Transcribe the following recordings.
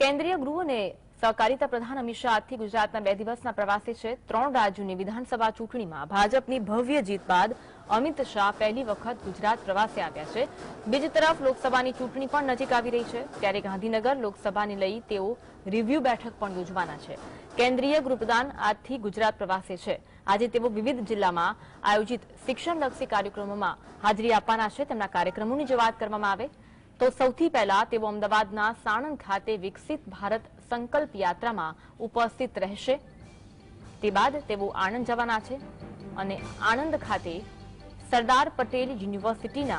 કેન્દ્રીય ગૃહ અને સહકારિતા પ્રધાન અમિત શાહ આજથી ગુજરાતના બે દિવસના પ્રવાસે છે. ત્રણ રાજ્યોની વિધાનસભા ચૂંટણીમાં ભાજપની ભવ્ય જીત બાદ અમિત શાહ પહેલી વખત ગુજરાત પ્રવાસે આવ્યા છે. બીજી તરફ લોકસભાની ચૂંટણી પણ નજીક આવી રહી છે. ત્યારે ગાંધીનગર લોકસભાને લઈ તેઓ રિવ્યુ બેઠક પણ યોજવાના છે. કેન્દ્રીય ગૃહપ્રધાન આજથી ગુજરાત પ્રવાસે છે. આજે તેઓ વિવિધ જિલ્લામાં આયોજિત શિક્ષણલક્ષી કાર્યક્રમોમાં હાજરી આપવાના છે. તેમના કાર્યક્રમોની જે વાત કરવામાં આવે તો સૌથી પહેલા તેઓ અમદાવાદના સાણંદ ખાતે વિકસિત ભારત સંકલ્પ યાત્રામાં ઉપસ્થિત રહેશે. તે બાદ તેઓ આણંદ જવાના છે અને આણંદ ખાતે સરદાર પટેલ યુનિવર્સિટીના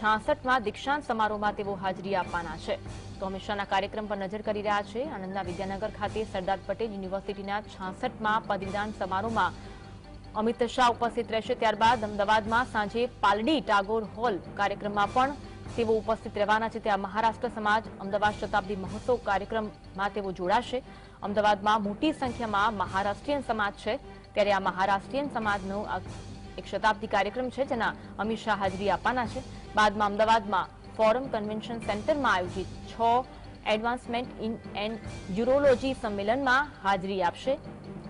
છાસઠમાં દીક્ષાંત સમારોહમાં તેઓ હાજરી આપવાના છે. તો અમિત કાર્યક્રમ પર નજર કરી રહ્યા છે. આણંદના વિદ્યાનગર ખાતે સરદાર પટેલ યુનિવર્સિટીના છાસઠમાં પદવીદાન સમારોહમાં અમિત શાહ ઉપસ્થિત રહેશે. ત્યારબાદ અમદાવાદમાં સાંજે પાલડી ટાગોર હોલ કાર્યક્રમમાં પણ તેઓ ઉપસ્થિત રહેવાના છે. ત્યાં મહારાષ્ટ્ર સમાજ, અમદાવાદ શતાબ્દી મહોત્સવ કાર્યક્રમમાં તેઓ જોડાશે. અમદાવાદમાં મોટી સંખ્યામાં મહારાષ્ટ્રીયન સમાજ છે. ત્યારે આ મહારાષ્ટ્રીયન સમાજનો એક શતાબ્દી કાર્યક્રમ છે, જેના અમિત શાહ હાજરી આપવાના છે. બાદમાં અમદાવાદમાં ફોરમ કન્વેન્શન સેન્ટરમાં આયોજિત છ એડવાન્સમેન્ટ ઇન એન્ડ યુરોલોજી સંમેલનમાં હાજરી આપશે.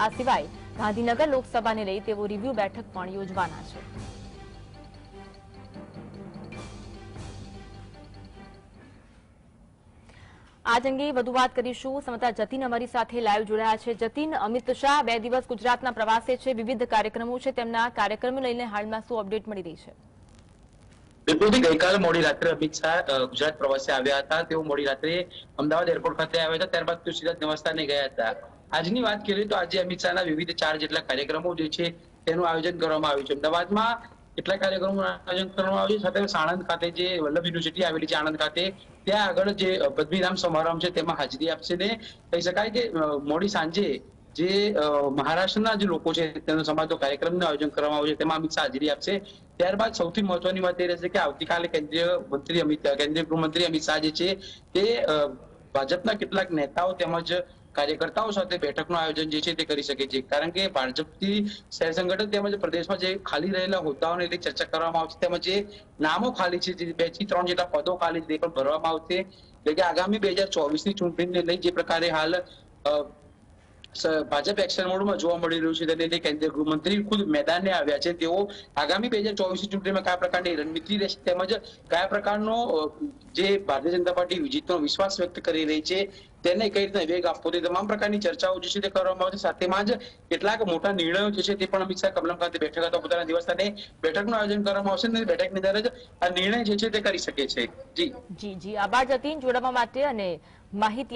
આ સિવાય ગાંધીનગર લોકસભાને લઈ તેઓ રિવ્યુ બેઠક પણ યોજવાના છે. આજ અંગે વધુ વાત કરીશું. સમાચાર જતીન અમારી સાથે લાઈવ જોડાયા છે. જતીન, અમિત શાહ બે દિવસ ગુજરાતના પ્રવાસે છે. વિવિધ કાર્યક્રમો છે. તેમના કાર્યક્રમ લઈને હાલમાં શું અપડેટ મળી રહી છે? બિલકુલથી ગઈકાલે મોડી રાત્રે અમિત શાહ ગુજરાત પ્રવાસે આવ્યા હતા. તેઓ મોડી રાત્રે અમદાવાદ એરપોર્ટ ખાતે આવ્યા હતા. ત્યારબાદ તેઓ સીધા નિવાસસ્થાને ગયા હતા. આજની વાત કરીએ તો આજે અમિત શાહના વિવિધ ચાર જેટલા કાર્યક્રમો જે છે, તેનું આયોજન કરવામાં આવ્યું છે. અમદાવાદમાં કેટલા કાર્યક્રમોનું આયોજન કરવામાં આવ્યું સાથે સાણંદ ખાતે જે વલ્લભ યુનિવર્સિટી આવેલી છે, આણંદ ખાતે, ત્યાં આગળ જે પદ્મીરામ સમારંભ છે, તેમાં હાજરી આપશે ને કહી શકાય કે મોડી સાંજે જે મહારાષ્ટ્રના જે લોકો છે તેનો સમાજ કાર્યક્રમનું આયોજન કરવામાં આવ્યું છે, તેમાં અમિત શાહ હાજરી આપશે. ત્યારબાદ સૌથી મહત્વની વાત એ રહેશે કે આવતીકાલે કેન્દ્રીય મંત્રી અમિત કેન્દ્રીય ગૃહમંત્રી અમિત શાહ જે છે તે ભાજપના કેટલાક નેતાઓ તેમજ કાર્યકર્તાઓ સાથે બેઠકનું આયોજન જે છે તે કરી શકે છે. કારણ કે ભાજપથી શહેર સંગઠન તેમજ પ્રદેશમાં જે ખાલી રહેલા હોદ્દાઓને લઈ ચર્ચા કરવામાં આવશે તેમજ જે નામો ખાલી છે, જે બેથી ત્રણ જેટલા પદો ખાલી છે, તે પણ ભરવામાં આવશે. એટલે કે આગામી બે હજાર ચોવીસની ચૂંટણીને લઈ જે પ્રકારે હાલ ભાજપ એક્શન મોડમાં જોવા મળી રહ્યું છે. તેને કેન્દ્રીય ગૃહમંત્રી ખુદ મેદાને આવ્યા છે. તેઓ આગામી બે હજાર ચોવીસ ચૂંટણીમાં કયા પ્રકારની રણનીતિ રહેશે તેમજ કયા પ્રકારનો જે ભારતીય જનતા પાર્ટી વિજેતનો વિશ્વાસ વ્યક્ત કરી રહી છે તેને કઈ રીતે વેગ આપવો તે તમામ પ્રકારની ચર્ચાઓ જે છે તે કરવામાં આવશે. સાથેમાં જ કેટલાક મોટા નિર્ણયો જે છે તે પણ અમિત શાહ કમલમ ખાતે બેઠક હતા. પોતાના દિવસ સાથે બેઠકનું આયોજન કરવામાં આવશે અને બેઠકની અંદર જ આ નિર્ણય જે છે તે કરી શકે છે. જી. જી જી. આભાર જતીન. જોડાવા માટે અને માહિતી